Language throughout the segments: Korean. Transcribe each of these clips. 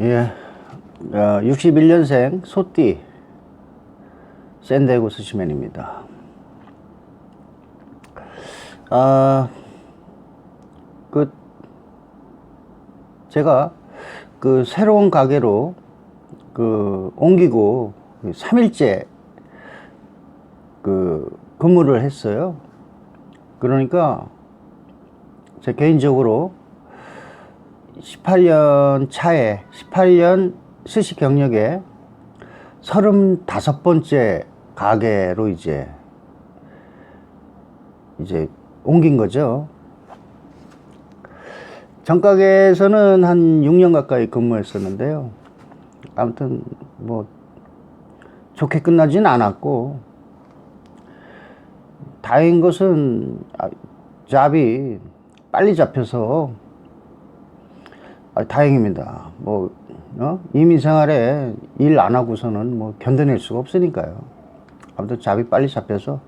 예, 어, 61년생 소띠 샌디에고 스시맨입니다. 아, 그 제가 그 새로운 가게로 그 옮기고 3일째 그 근무를 했어요. 그러니까 제 개인적으로 18년 차에 18년 스시 경력에 35번째 가게로 이제 이제 옮긴 거죠. 전 가게에서는 한 6년 가까이 근무했었는데요. 아무튼 뭐 좋게 끝나진 않았고 다행인 것은 아, 잡이 빨리 잡혀서 아, 다행입니다. 뭐 어? 이민 생활에 일 안 하고서는 뭐 견뎌낼 수가 없으니까요. 아무튼 잡이 빨리 잡혀서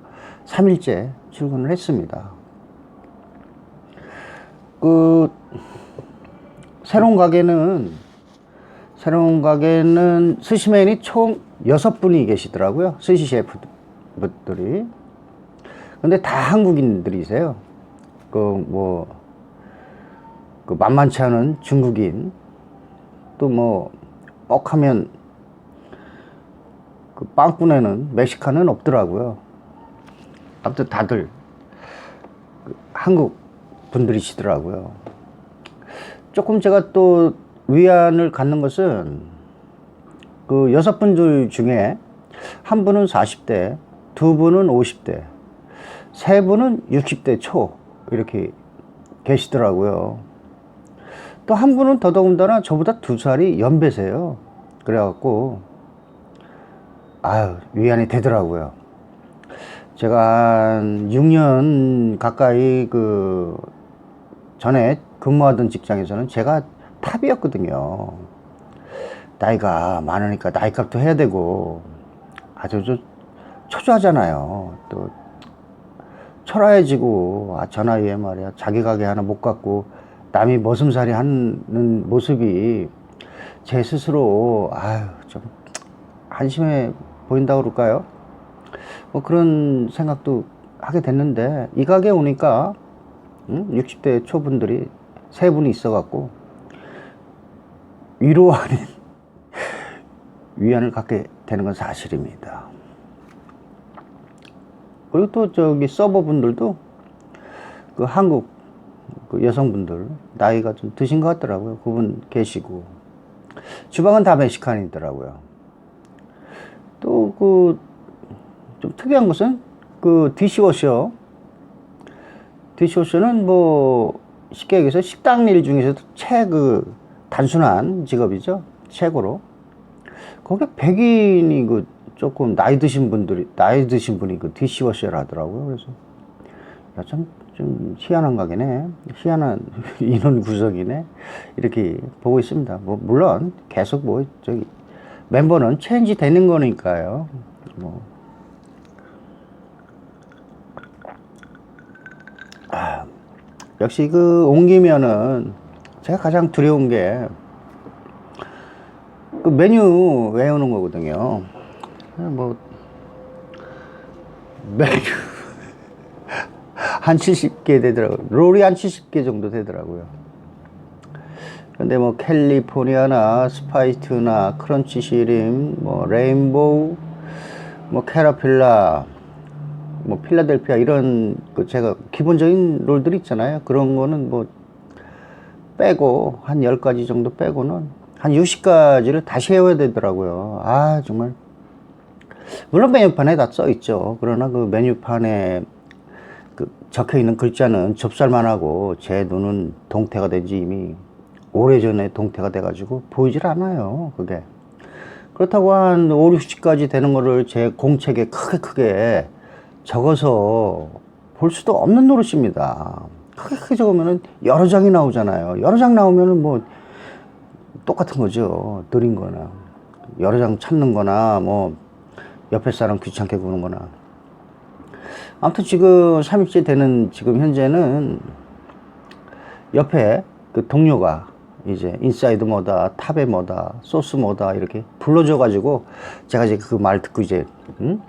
3일째 출근을 했습니다. 그 새로운 가게는 새로운 가게는 스시맨이 총 6분이 계시더라고요. 스시 셰프들이. 근데 다 한국인들이세요. 그 뭐, 그 만만치 않은 중국인, 또 뭐, 뻑하면 그 빵꾸내는 멕시칸은 없더라고요. 아무튼 다들 그 한국 분들이시더라고요. 조금 제가 또 위안을 갖는 것은 그 여섯 분들 중에 한 분은 40대, 두 분은 50대, 세 분은 60대 초 이렇게 계시더라고요. 또 한 분은 더더군다나 저보다 두 살이 연배세요. 그래갖고 아유 위안이 되더라고요. 제가 한 6년 가까이 그 전에 근무하던 직장에서는 제가 탑이었거든요. 나이가 많으니까 나이값도 해야 되고 아주 저 초조하잖아요. 또 초라해지고 아, 저 나이에 말이야 자기 가게 하나 못 갖고 남이 머슴살이 하는 모습이 제 스스로 아유 좀 한심해 보인다 그럴까요? 뭐 그런 생각도 하게 됐는데 이 가게 오니까 음? 60대 초분들이 세 분이 있어갖고 위로 아닌 위안을 갖게 되는 건 사실입니다. 그리고 또 저기 서버분들도 그 한국 그 여성분들 나이가 좀 드신 것 같더라고요. 그분 계시고 주방은 다 멕시칸이더라고요. 또 그 좀 특이한 것은 그 디시워셔 디시워셔는 뭐 쉽게 얘기해서 식당 일 중에서도 최그 단순한 직업이죠. 최고로. 거기에 백인이 그 조금 나이 드신 분들이 나이 드신 분이 그 디시워셔를 하더라고요. 그래서 야, 참, 좀 희한한 가게네. 희한한 인원 구성이네. 이렇게 보고 있습니다. 뭐 물론 계속 뭐 저기 멤버는 체인지 되는 거니까요. 뭐 아, 역시 그 옮기면은 제가 가장 두려운 게 그 메뉴 외우는 거거든요. 뭐 메뉴 한 70개 되더라고요. 롤이 한 70개 정도 되더라고요. 근데 뭐 캘리포니아나 스파이트나 크런치 시림, 뭐 레인보우, 뭐 캐러필라, 뭐 필라델피아 이런 그 제가 기본적인 롤들 있잖아요. 그런 거는 뭐 빼고 한 10가지 정도 빼고는 한 60가지를 다시 해야 되더라고요. 아, 정말. 물론 메뉴판에 다 써 있죠. 그러나 그 메뉴판에 그 적혀 있는 글자는 접살만 하고 제 눈은 동태가 된 지 이미 오래전에 동태가 돼가지고 보이질 않아요. 그게. 그렇다고 한 5, 60까지 되는 거를 제 공책에 크게 크게 적어서 볼 수도 없는 노릇입니다. 크게 크게 적으면은 여러 장이 나오잖아요. 여러 장 나오면은 뭐 똑같은 거죠. 느린 거나. 여러 장 찾는 거나 뭐 옆에 사람 귀찮게 구는 거나. 아무튼 지금 3일째 되는 지금 현재는 옆에 그 동료가 이제 인사이드 뭐다, 탑에 뭐다, 소스 뭐다 이렇게 불러줘 가지고 제가 이제 그 말 듣고 이제 음?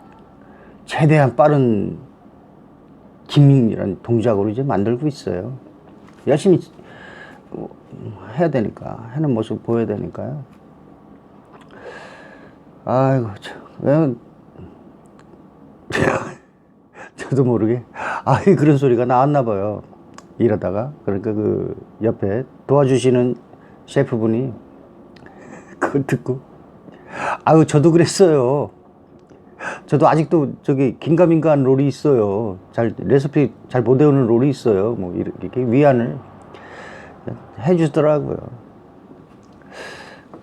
최대한 빠른 김이라는 동작으로 이제 만들고 있어요. 열심히 어, 해야 되니까 하는 모습 보여야 되니까요. 아이고 참, 왜 저도 모르게 아 그런 소리가 나왔나 봐요. 이러다가 그러니까 그 옆에 도와주시는 셰프분이 그걸 듣고 아유 저도 그랬어요. 저도 아직도 저기 긴가민가한 롤이 있어요. 잘 레시피 잘 못 외우는 롤이 있어요. 뭐 이렇게 위안을 해주더라고요.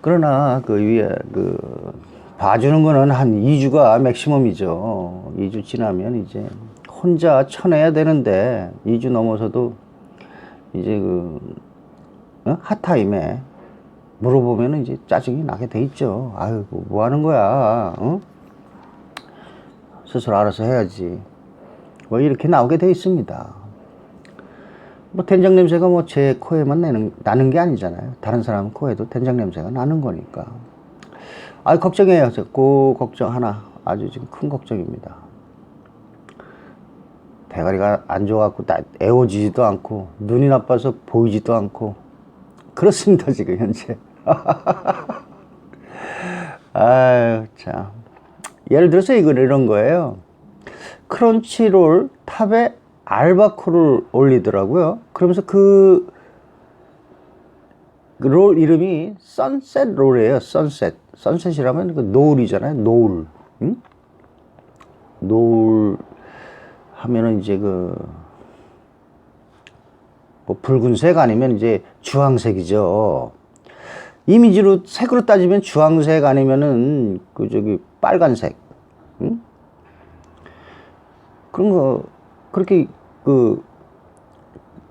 그러나 그 위에 그 봐주는 거는 한 2주가 맥시멈이죠. 2주 지나면 이제 혼자 쳐내야 되는데 2주 넘어서도 이제 그 어? 핫타임에 물어보면 이제 짜증이 나게 돼 있죠. 아유 뭐 하는 거야? 어? 스스로 알아서 해야지. 뭐 이렇게 나오게 돼 있습니다. 뭐 된장 냄새가 뭐 제 코에만 나는, 나는 게 아니잖아요. 다른 사람 코에도 된장 냄새가 나는 거니까. 아 걱정해요. 저그 걱정 하나 아주 지금 큰 걱정입니다. 대가리가 안 좋아갖고 나 애워지지도 않고 눈이 나빠서 보이지도 않고 그렇습니다 지금 현재. 아유 참. 예를 들어서 이걸 이런 거예요. 크런치롤 탑에 알바코를 올리더라고요. 그러면서 그, 그롤 이름이 선셋 롤이에요. 선셋. 선셋이라면 그 노을이잖아요. 노을. 응? 노을 하면은 이제 그, 뭐 붉은색 아니면 이제 주황색이죠. 이미지로 색으로 따지면 주황색 아니면은 그 저기 빨간색. 응? 그런 거 그렇게 그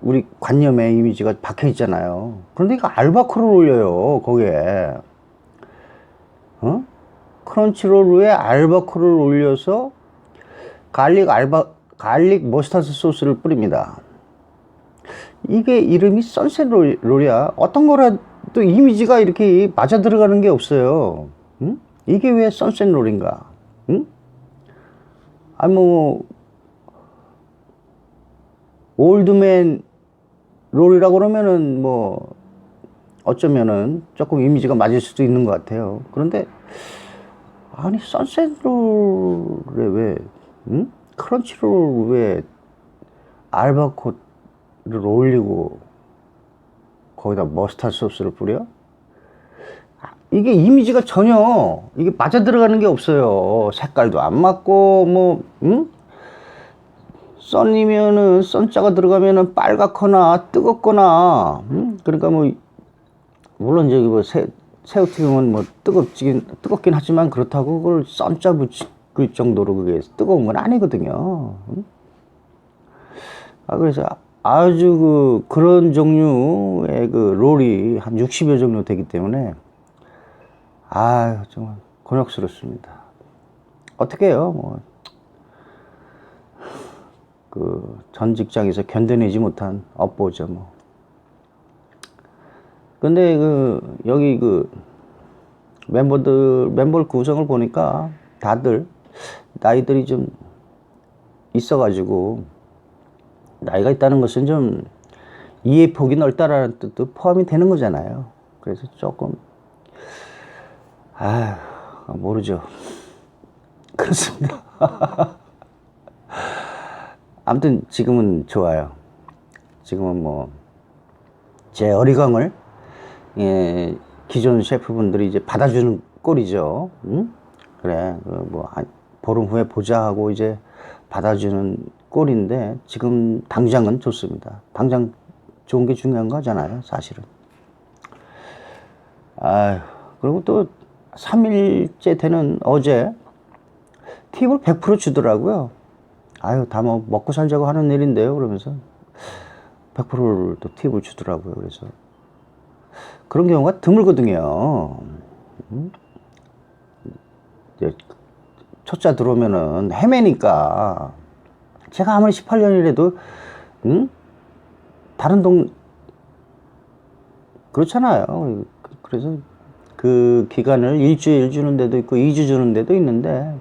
우리 관념의 이미지가 박혀 있잖아요. 그런데 이거 알바코를 올려요 거기에. 어? 크런치롤 위에 알바코를 올려서 갈릭 알바 갈릭 머스타드 소스를 뿌립니다. 이게 이름이 선셋 롤- 롤이야. 어떤 거라도 이미지가 이렇게 맞아 들어가는 게 없어요. 응? 이게 왜 선셋 롤인가? 응? 아니 뭐 올드맨 롤이라고 그러면은 뭐 어쩌면은 조금 이미지가 맞을 수도 있는 것 같아요. 그런데 아니 선셋 롤에 왜 응? 크런치롤 왜 알바코를 올리고 거기다 머스타드 소스를 뿌려? 아, 이게 이미지가 전혀 이게 맞아 들어가는 게 없어요. 색깔도 안 맞고 뭐 응? 썬이면은 썬자가 들어가면은 빨갛거나 뜨겁거나 응? 그러니까 뭐 물론 저기 뭐 새, 새우튀김은 뭐 뜨겁긴 뜨겁긴 하지만 그렇다고 그걸 썬자 붙 일 정도로 그게 뜨거운 건 아니거든요. 응? 아 그래서 아주 그 그런 종류의 그 롤이 한 60여 종류 되기 때문에 아 정말 곤욕스럽습니다. 어떻게 해요? 뭐 그 전 직장에서 견뎌내지 못한 업보죠 뭐. 근데 그 여기 그 멤버들 멤버 구성을 보니까 다들 나이들이 좀 있어가지고 나이가 있다는 것은 좀 이해 폭이 넓다라는 뜻도 포함이 되는 거잖아요. 그래서 조금 아 모르죠. 그렇습니다. 아무튼 지금은 좋아요. 지금은 뭐 제 어리광을 예, 기존 셰프분들이 이제 받아주는 꼴이죠. 응? 그래, 그뭐 보름 후에 보자 하고 이제 받아주는 꼴인데 지금 당장은 좋습니다. 당장 좋은 게 중요한 거잖아요, 사실은. 아유, 그리고 또 3일째 되는 어제 팁을 100% 주더라고요. 아유, 다 뭐 먹고 살자고 하는 일인데요. 그러면서 100%를 또 팁을 주더라고요. 그래서 그런 경우가 드물거든요. 초짜 들어오면은 헤매니까 제가 아무리 18년이라도 응? 다른 동 그렇잖아요. 그- 그래서 그 기간을 일주일 주는 데도 있고 2주 주는 데도 있는데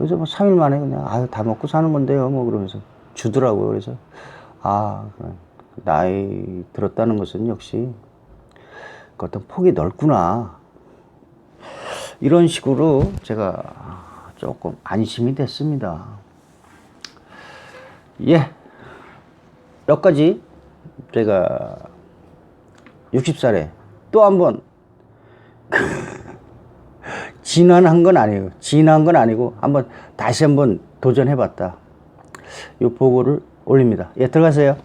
요새 뭐 3일 만에 그냥 아유 다 먹고 사는 건데요 뭐 그러면서 주더라고요. 그래서 아. 나이 들었다는 것은 역시 그 어떤 폭이 넓구나 이런 식으로 제가 조금 안심이 됐습니다. 예. 몇 가지 제가 60살에 또 한번 진화한 건 아니에요. 진화한 건 아니고 한번 다시 한번 도전해봤다. 이 보고를 올립니다. 예, 들어가세요.